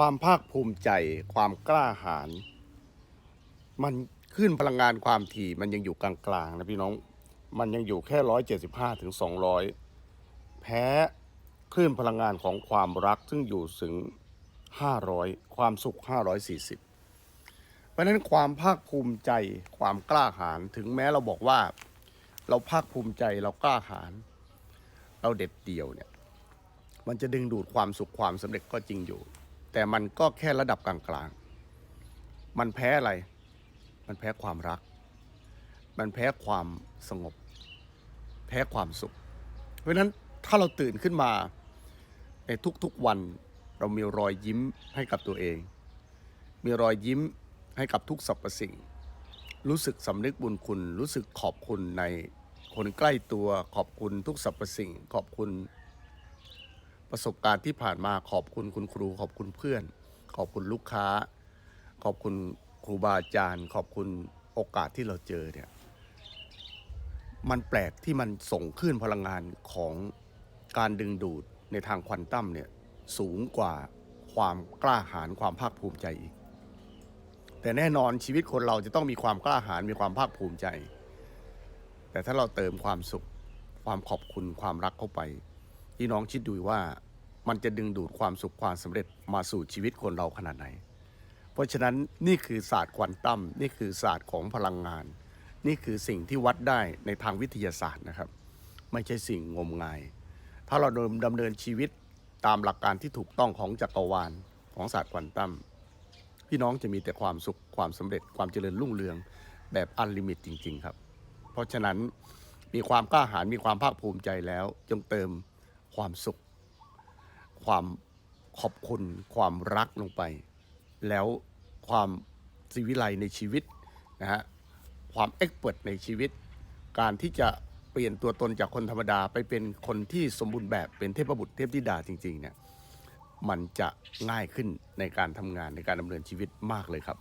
ความภาคภูมิใจ ความกล้าหาญมันขึ้นพลังงานความถี่มันยังอยู่กลางๆนะพี่น้อง มันยังอยู่แค่ร้อยเจ็ดสิบห้าถึงสองร้อยแพ้คลื่นพลังงานของความรักซึ่งอยู่ถึงห้าร้อยความสุขห้าร้อยสี่สิบเพราะฉะนั้นความภาคภูมิใจ ความกล้าหาญถึงแม้เราบอกว่า เราภาคภูมิใจเรากล้าหาญเราเด็ดเดี่ยวเนี่ย มันจะดึงดูดความสุขความสำเร็จก็จริงอยู่ แต่มันก็แค่ระดับกลางๆ มันแพ้อะไร มันแพ้ความรัก มันแพ้ความสงบ แพ้ความสุข เพราะนั้นถ้าเราตื่นขึ้นมาในทุกๆวันเรามีรอยยิ้มให้กับตัวเอง มีรอยยิ้มให้กับทุกสรรพสิ่ง รู้สึกสำนึกบุญคุณ รู้สึกขอบคุณในคนใกล้ตัว ขอบคุณทุกสรรพสิ่ง ขอบคุณ ประสบการณ์ที่ผ่านมาขอบคุณคุณครู ขอบคุณเพื่อน ขอบคุณลูกค้า ขอบคุณครูบาอาจารย์ ขอบคุณโอกาสที่เราเจอเนี่ยมันแปลกที่มันส่งขึ้นพลังงานของการดึงดูดในทางควอนตัมเนี่ยสูงกว่าความกล้าหาญความภาคภูมิใจอีก แต่แน่นอนชีวิตคนเราจะต้องมีความกล้าหาญมีความภาคภูมิใจ แต่ถ้าเราเติมความสุข ความขอบคุณความรักเข้าไป พี่น้องคิดดูว่ามันจะดึงดูดความสุขความสำเร็จมาสู่ชีวิตคนเราขนาดไหน เพราะฉะนั้นนี่คือศาสตร์ควอนตัมนี่คือศาสตร์ของพลังงาน นี่คือสิ่งที่วัดได้ในทางวิทยาศาสตร์นะครับ ไม่ใช่สิ่งงมงาย ถ้าเราดำเนินชีวิตตามหลักการที่ถูกต้องของจักรวาลของศาสตร์ควอนตัมพี่น้องจะมีแต่ความสุขความสำเร็จความเจริญรุ่งเรืองแบบอันลิมิตจริง ๆ ครับ เพราะฉะนั้นมีความกล้าหาญมีความภาคภูมิใจแล้ว จงเติม ความสุข ความขอบคุณ ความรักลงไป แล้วความสิวิไลในชีวิตนะฮะความเอ็กเปิดในชีวิต การที่จะเปลี่ยนตัวตนจากคนธรรมดาไปเป็นคนที่สมบูรณ์แบบเป็นเทพบุตรเทพธิดาจริงๆเนี่ยมันจะง่ายขึ้นในการทำงานในการดำเนินชีวิตมากเลยครับ